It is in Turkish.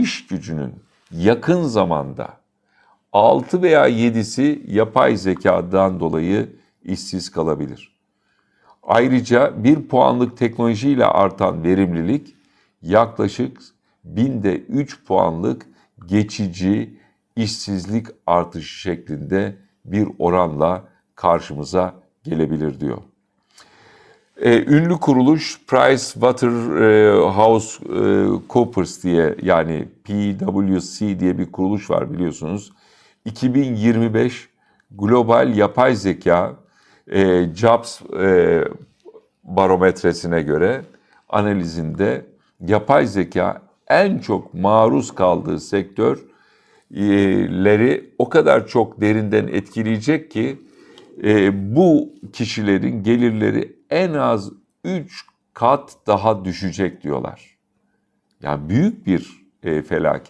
iş gücünün yakın zamanda 6 veya 7'si yapay zekadan dolayı işsiz kalabilir. Ayrıca bir puanlık teknolojiyle artan verimlilik yaklaşık binde 3 puanlık geçici işsizlik artışı şeklinde bir oranla karşımıza gelebilir diyor. Ee, ünlü kuruluş PricewaterhouseCoopers diye yani PwC diye bir kuruluş var biliyorsunuz. 2025 Global Yapay Zeka e, Jobs e, barometresine göre analizinde yapay zeka en çok maruz kaldığı sektörleri o kadar çok derinden etkileyecek ki e, bu kişilerin gelirleri en az 3 kat daha düşecek diyorlar. Yani büyük bir e, felaket.